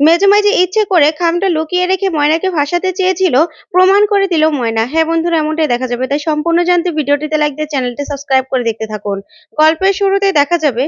মেজমাই যে ইচ্ছে করে খামটা লুকিয়ে রেখে ময়নাকে ফাঁসাতে চেয়েছিল, প্রমাণ করে দিল ময়না। হ্যাঁ বন্ধুরা, এমনটাই দেখা যাবে। তাই সম্পূর্ণ জানতে ভিডিওটিতে লাইক দিয়ে চ্যানেলটি সাবস্ক্রাইব করে দেখতে থাকুন। গল্পের শুরুতে দেখা যাবে,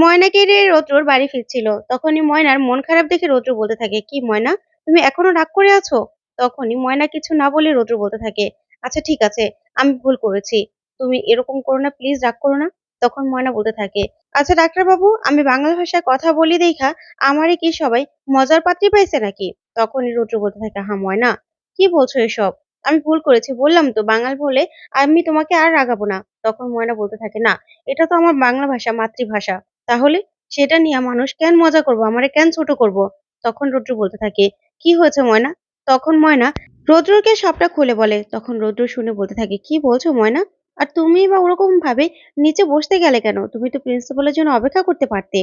ময়নাকে রৌদ্রর বাড়ি ফিরছিল। তখনই ময়নার মন খারাপ দেখে রৌদ্র বলতে থাকে, কি ময়না, তুমি এখনও রাগ করে আছো? তখনই ময়না কিছু না বলে রৌদ্র বলতে থাকে আচ্ছা ঠিক আছে, আমি ভুল করেছি। তুমি এরকম করো না প্লিজ রাগ করো না। তখন ময়না বলতে থাকে আচ্ছা ডাক্তারবাবু, আমি বাংলা ভাষায় কথা বলি দেখা, আমারই কি সবাই মজার পাত্রী পাইছে নাকি? তখনই রুদ্র বলতে থাকে হা ময়না, কি বলছো এসব? আমি ভুল করেছি, বললাম তো, বাঙাল বলে আমি তোমাকে আর রাগাবো না। তখন ময়না বলতে থাকে, না, এটা তো আমার বাংলা ভাষা, মাতৃভাষা। তাহলে সেটা নিয়ে মানুষ কেন মজা করব? আমারে কেন ছোট করব? তখন রুদ্র বলতে থাকে, কি হয়েছে ময়না? তখন ময়না, রৌদ্রকে সবটা খুলে বলে। তখন রৌদ্র শুনে বলতে থাকে, কি বলছো ময়না? আর তুমি বা ওরকম ভাবে নিচে বসতে গেলে কেন? তুমি তো প্রিন্সিপালের জন্য অপেক্ষা করতে পারতে।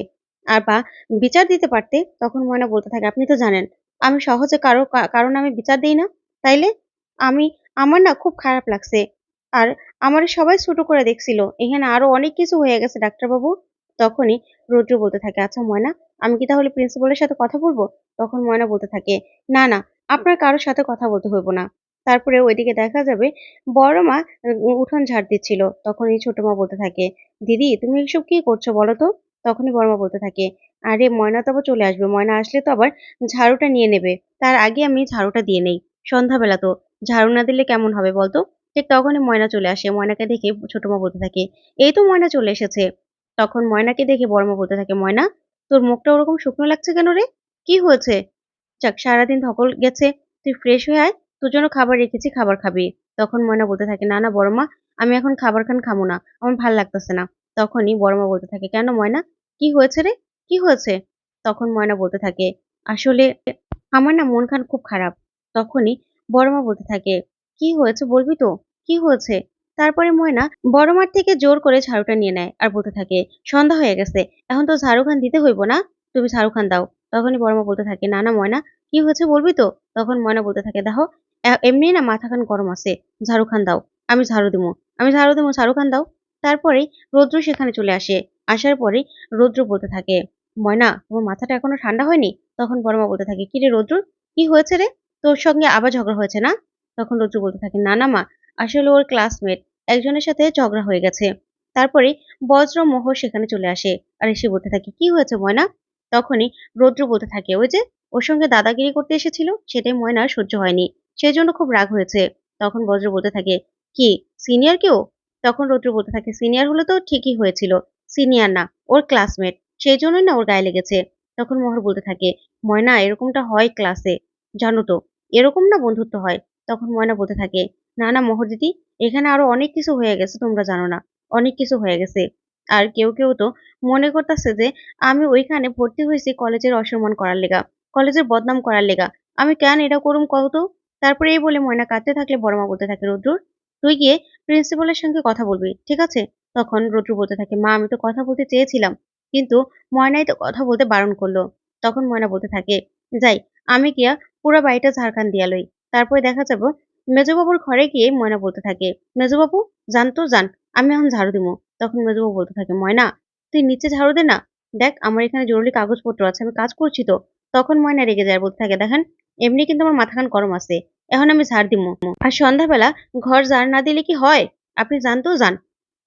আর বা বিচার দিতে পারতে, তখন ময়না বলতে থাকে, আপনি তো জানেন, আমি সহজে কারও কারণ আমি বিচার দিই না। তাইলে আমি, আমার না খুব খারাপ লাগছে। আর আমার সবাই ছোট করে দেখছিল। এখানে আরও অনেক কিছু হয়ে গেছে, ডাক্তারবাবু। তখনই রৌদ্র বলতে থাকে আচ্ছা ময়না, আমি কি তাহলে প্রিন্সিপালের সাথে কথা বলব? তখন ময়না বলতে থাকে, না না, আপনার কারোর সাথে কথা বলতে হইব না। তারপরে ওইদিকে দেখা যাবে বড় মা উঠোন ঝাড় দিচ্ছিল। তখন এই ছোট মা বলতে থাকে, দিদি, তুমি এসব কি করছ বলো তো? তখনই বড় মা বলতে থাকে, আরে ময়না তো আবার চলে আসবে। ময়না আসলে তো আবার ঝাড়ুটা নিয়ে নেবে। তার আগে আমি ঝাড়ুটা দিয়ে নেই। সন্ধ্যাবেলা তো। ঝাড়ু না দিলে কেমন হবে বলতো? ঠিক তখনই ময়না চলে আসে। ময়নাকে দেখে ছোট মা বলতে থাকে, এই তো ময়না চলে এসেছে। তখন ময়নাকে দেখে বড় মা বলতে থাকে, ময়না, তোর মুখটা ওরকম শুকনো লাগছে কেন রে? কি হয়েছে? যাক, সারাদিন ধকল গেছে। তুই ফ্রেশ হয়ে আয় তোর জন্য খাবার রেখেছি, খাবার খাবি। তখন ময়না বলতে থাকে, না না বড় মা আমি এখন খাবার খান খামো না, আমার ভালো লাগতেছে না। তখনই বড় মা বলতে থাকে, কেন ময়না, কি হয়েছে রে? কি হয়েছে? তখন ময়না বলতে থাকে, আসলে আমার না মন খান খুব খারাপ। তখনই বড় মা বলতে থাকে, কি হয়েছে বলবি তো? কি হয়েছে? তারপরে ময়না বড় মার থেকে জোর করে ঝাড়ুটা নিয়ে নেয় আর বলতে থাকে, সন্ধ্যা হয়ে গেছে, এখন তো ঝাড়ু খান দিতে হইব না, তুমি ঝাড়ু খান দাও। তখনই বড় মা বলতে থাকে, না না, ময়না, কি হয়েছে বলবি তো? তখন ময়না বলতে থাকে, দেখো এমনি না মাথা খান গরম আছে, ঝাড়ু খান দাও, আমি ঝাড়ু দিবো আমি ঝাড়ু দিবো ঝাড়ু খান দাও। তারপরেই রৌদ্র সেখানে চলে আসে, আসার পরে রৌদ্র বলতে থাকে, ময়না, তোমার মাথাটা এখনও ঠান্ডা হয়নি? তখন বড় মা বলতে থাকে কি রে রৌদ্র, কি হয়েছে রে? তোর সঙ্গে আবার ঝগড়া হয়েছে না? তখন রৌদ্র বলতে থাকে, না না মা, আসলে ওর ক্লাসমেট একজনের সাথে ঝগড়া হয়ে গেছে। তারপরে বজ্র মোহর সেখানে চলে আসে, আর এসে বলতে থাকে, কি হয়েছে ময়না? তখনই রৌদ্র বলতে থাকে, ওই যে, ওর সঙ্গে দাদাগিরি করতে এসেছিল, সেটাই ময়নার সহ্য হয়নি। সেই জন্য খুব রাগ হয়েছে। তখন বজ্র বলতে থাকে, কি সিনিয়র কেউ? তখন রৌদ্র বলতে থাকে সিনিয়র হলে তো ঠিকই হয়েছিল সিনিয়র না, ওর ক্লাসমেট সেই জন্যই না ওর গায়ে লেগেছে। তখন মোহর বলতে থাকে, ময়না, এরকমটা হয় ক্লাসে জানো তো, এরকম না বন্ধুত্ব হয়? তখন ময়না বলতে থাকে, না না মোহর দিদি, এখানে আরও অনেক কিছু হয়ে গেছে, তোমরা জানো না, অনেক কিছু হয়ে গেছে। আর কেউ কেউ তো মনে করতেছে যে, আমি ওইখানে ভর্তি হয়েছি কলেজের অসম্মান করার লেগা, কলেজের বদনাম করার লেগা, আমি কেন এটা করুম কত তারপরে এই বলে ময়না কাঁদতে থাকলে বড় মা বলতে থাকে রুদ্র তুই গিয়ে প্রিন্সিপালের সঙ্গে কথা বলবি, ঠিক আছে? তখন রুদ্র বলতে থাকে, মা, আমি তো কথা বলতে চেয়েছিলাম, কিন্তু ময়নাই তো কথা বলতে বারণ করল। তখন ময়না বলতে থাকে, যাই, আমি গিয়া পুরো বাড়িটা ঝাড়খান দিয়া লই। তারপরে দেখা যাব মেজবাবুর ঘরে গিয়ে ময়না বলতে থাকে, মেজবাবু, যান তো, যান, আমি এখন ঝাড়ু দিব। তখন মেজবাবু বলতে থাকে, ময়না, তুই নিচে ঝাড়ু দে না। দেখ, আমার এখানে জরুরি কাগজপত্র আছে, আমি কাজ করছি তো। তখন ময়না রেগে যায়, বলতে থাকে, দেখেন, এমনি কিন্তু আমার মাথাখান গরম আছে। এখন আমি ঝাড় দিব আর সন্ধ্যাবেলা ঘর ঝাড় না দিলে কি হয়? আপনি জানতেও যান।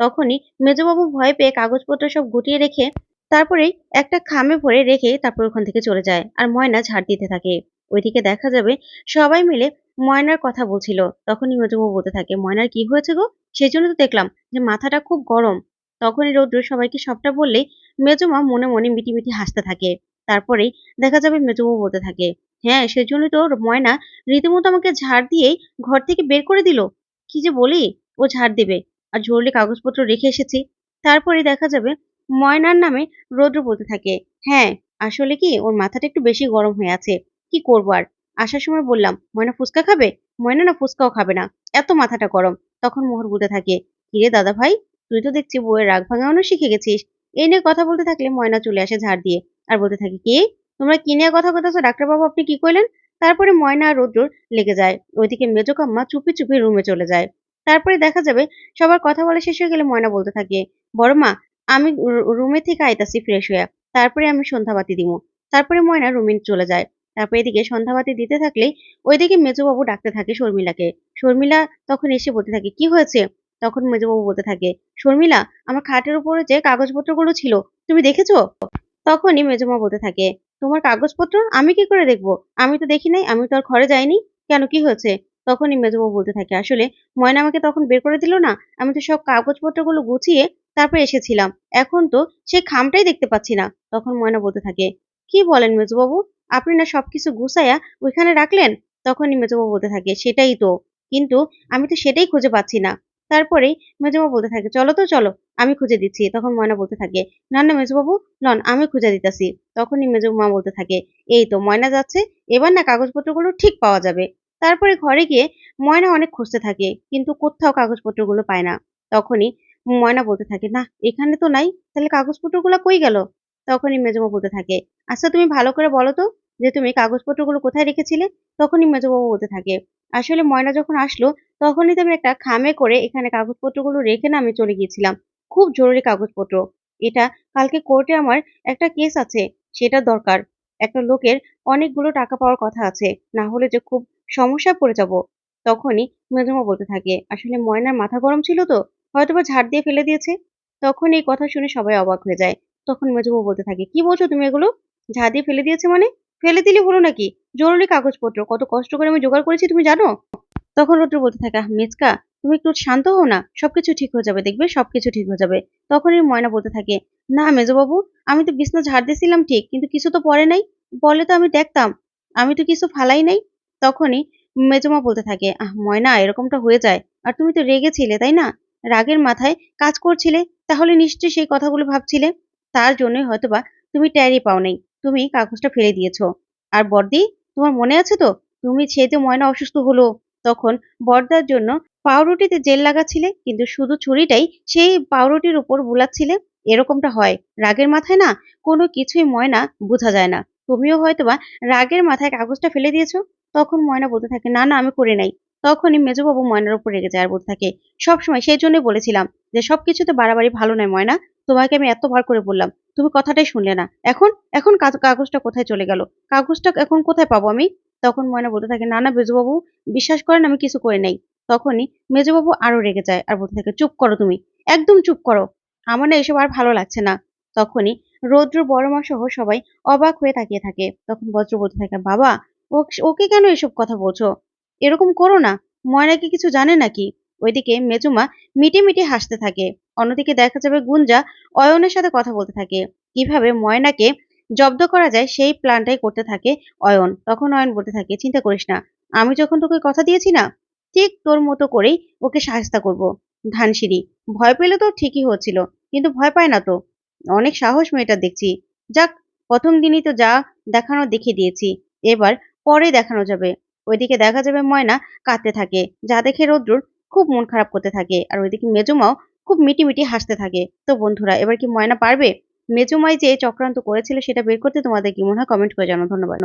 তখনই মেজবাবু ভয় পেয়ে কাগজপত্র সব গুটিয়ে রেখে তারপরেই একটা খামে ভরে রেখে তারপর ওখান থেকে চলে যায় আর ময়না ঝাড় দিতে থাকে। ওইদিকে দেখা যাবে সবাই মিলে ময়নার কথা বলছিল। তখনই মেজবাবু বলতে থাকে, ময়নার কি হয়েছে গো? সেই জন্য তো দেখলাম যে মাথাটা খুব গরম। তখনই রৌদ্র সবাইকে সবটা বললেই মেজমা মনে মনে মিটি মিটি হাসতে থাকে। তারপরেই দেখা যাবে মেজবাবু বলতে থাকে হ্যাঁ সেজন্যই তো ময়না রীতিমতো আমাকে ঝাড় দিয়েই ঘর থেকে বের করে দিল। কি যে বলি, ও ঝাড় দেবে। আর জরুরি কাগজপত্র রেখে এসেছি। তারপরে দেখা যাবে ময়নার নামে রৌদ্র বলতে থাকে। হ্যাঁ আসলে কি ওর মাথাটা একটু বেশি গরম হয়ে আছে। কি করব আর? আসার সময় বললাম, ময়না ফুচকা খাবে? ময়না না ফুচকাও খাবে না। এত মাথাটা গরম। তখন মোহর বলতে থাকে কিরে দাদা ভাই, তুই তো দেখছি বউয়ের রাগ ভাঙানো শিখে গেছিস। এই নিয়ে কথা বলতে থাকলে ময়না চলে আসে ঝাড় দিয়ে। আর বলতে থাকে, কি? তোমরা কি নিয়ে কথা বলতেছো? ডাক্তারবাবু আপনি কি কইলেন তারপরে ময়না আর রৌদ্র লেগে যায়। ওইদিকে মেজকাম্মা চুপি চুপি রুমে চলে যায়। তারপরে দেখা যাবে সবার কথা বলা শেষ হয়ে গেলে ময়না বলতে থাকে, বড় মা, আমি রুমে থেকে আইতাছি ফ্রেশ হয়ে তারপরে আমি সন্ধ্যাবাতি দিব। তারপরে ময়না রুমে চলে যায়। তারপর এদিকে সন্ধ্যাবাতি দিতে থাকলেই ওইদিকে মেজবাবু ডাকতে থাকে শর্মিলাকে। শর্মিলা তখন এসে বলতে থাকে, কি হয়েছে? তখন মেজবাবু বলতে থাকে, শর্মিলা, আমার খাটের উপরে যে কাগজপত্রগুলো ছিল, তুমি দেখেছ? তখনই মেজমা বলতে থাকে তোমার কাগজপত্র? আমি কি করে দেখব? আমি তো দেখি নাই, আমি তো আর ঘরে যাইনি। কেন, কি হয়েছে? তখনই মেজবাবু বলতে থাকে, আসলে ময়না আমাকে তখন বের করে দিল না? আমি তো সব কাগজপত্রগুলো গুছিয়ে তারপর এসেছিলাম। এখন তো সেই খামটাই দেখতে পাচ্ছি না। তখন ময়না বলতে থাকে, কি বলেন মেজবাবু আপনি না সবকিছু গুছাইয়া ওইখানে রাখলেন? তখনই মেজবাবু বলতে থাকে, সেটাই তো। কিন্তু আমি তো সেটাই খুঁজে পাচ্ছি না। তারপরেই মেজমা বলতে থাকে, চলো তো, চলো। আমি খুঁজে দিচ্ছি। তখন ময়না বলতে থাকে, না না, মেজবাবু লন আমি খুঁজে দিতেছি। তখনই মেজো মা বলতে থাকে, এই তো ময়না যাচ্ছে, এবার না কাগজপত্রগুলো ঠিক পাওয়া যাবে। তারপরে ঘরে গিয়ে ময়না অনেক খুঁজতে থাকে, কিন্তু কোথাও কাগজপত্রগুলো পায় না। তখনই ময়না বলতে থাকে, না, এখানে তো নাই, তাহলে কাগজপত্রগুলো কই গেল? তখনই মেজমা বলতে থাকে আচ্ছা তুমি ভালো করে বলো তো, যে তুমি কাগজপত্রগুলো কোথায় রেখেছিলে? তখনই মেজবাবু বলতে থাকে, আসলে ময়না যখন আসলো, তখনই তো আমি একটা খামে করে এখানে কাগজপত্রগুলো রেখে না আমি চলে গিয়েছিলাম। খুব জরুরি কাগজপত্র। এটা কালকে কোর্টে আমার একটা কেস আছে, সেটা দরকার। একটা লোকের অনেকগুলো টাকা পাওয়ার কথা আছে, না হলে যে খুব সমস্যায় পড়ে যাব। তখনই মেজমা বলতে থাকে, আসলে ময়নার মাথা গরম ছিল তো? হয়তোবা ঝাড় দিয়ে ফেলে দিয়েছে? তখন এই কথা শুনে সবাই অবাক হয়ে যায়। তখন মেজবু বলতে থাকে, কি বলছো তুমি এগুলো? ঝাড় দিয়ে ফেলে দিয়েছে মানে? ফেলে দিলে হলো নাকি? জরুরি কাগজপত্র, কত কষ্ট করে আমি জোগাড় করেছি তুমি জানো? তখন রুদ্র বলতে থাকে মেজকা তুমি একটু শান্ত হও না, সবকিছু ঠিক হয়ে যাবে, দেখবে? সবকিছু ঠিক হয়ে যাবে। তখনই ময়না বলতে থাকে, না মেজবাবু, আমি তো বিছনা ঝাড় দিয়েছিলাম ঠিক, কিন্তু কিছু তো পরে নাই। বলে তো আমি দেখতাম, আমি তো কিছু ফালাই নাই। তখনই মেজমা বলতে থাকে, আহ, ময়না, এরকমটা হয়ে যায়। আর তুমি তো রেগেছিলে, তাই না? রাগের মাথায় কাজ করছিলে, তাহলে নিশ্চয়ই সেই কথাগুলো ভাবছিলে। তার জন্যই হয়তোবা তুমি ট্যারি পাও নাই, তুমি কাগজটা ফেলে দিয়েছ। আর বর্দি তোমার মনে আছে তো? তুমি ছেতে ময়না অসুস্থ হলো। তখন বর্দার জন্য পাউরুটিতে জেল লাগাচ্ছিলে, কিন্তু শুধু ছুরিটাই, সেই পাউরুটির উপর বুলাচ্ছিলে? এরকমটা হয়। রাগের মাথায় না? কোনো কিছুই ময়না বোঝা যায় না। তুমিও হয়তোবা রাগের মাথায় কাগজটা ফেলে দিয়েছ? তখন ময়না বলতে থাকে, না না, আমি করে নাই। তখনই মেজবাবু ময়নার উপর রেগে যায় আর বলতে থাকে, সবসময় সেই জন্যই বলেছিলাম যে সবকিছুতে বাড়াবাড়ি ভালো নয় ময়না। তোমাকে আমি এতবার করে বললাম, তুমি কথাটাই শুনলে না। এখন? এখন কাগজটা কোথায় চলে গেল? কাগজটা এখন কোথায় পাবো আমি? তখন ময়না বলতে থাকে, না না, মেজবাবু, বিশ্বাস করেন আমি কিছু করে নাই। তখনই মেজবাবু আরও রেগে যায় আর বলতে থাকে, চুপ করো তুমি, একদম চুপ করো, আমার না এসব আর ভালো লাগছে না। তখনই রৌদ্র, বড় মা সহ সবাই অবাক হয়ে তাকিয়ে থাকে। তখন বজ্র বলতে থাকে, বাবা, ওকে কেন এসব কথা বলছো? এরকম করো না, ময়না কি কিছু জানে নাকি? ওইদিকে মেজুমা মিটি মিটি হাসতে থাকে। অন্যদিকে দেখা যাবে গুঞ্জা অয়নের সাথে কথা বলতে থাকে। কীভাবে ময়নাকে জব্দ করা যায় সেই প্ল্যানটাই করতে থাকে অয়ন। তখন অয়ন বলতে থাকে, চিন্তা করিস না, আমি যখন তোকে কথা দিয়েছি না, ঠিক তোর মতো করেই ওকে সাহায্য করব। ধানসিঁড়ি, ভয় পেলে তো ঠিকই হচ্ছিল, কিন্তু ভয় পায় না তো? অনেক সাহস মেয়েটা দেখছি। যাক, প্রথম দিনই তো যা দেখানো দেখে দিয়েছি, এবার পরে দেখানো যাবে। ওইদিকে দেখা যাবে ময়না কাঁদতে থাকে, যা দেখে রৌদ্রুর খুব মন খারাপ করতে থাকে, আর ওইদিকে মেজুমাও খুব মিটি মিটি হাসতে থাকে। তো বন্ধুরা, এবার কি ময়না পারবে? মেজুমাই যে চক্রান্ত করেছিল সেটা বের করতে তোমাদের কি মনে হয়? কমেন্ট করে জানাও, ধন্যবাদ।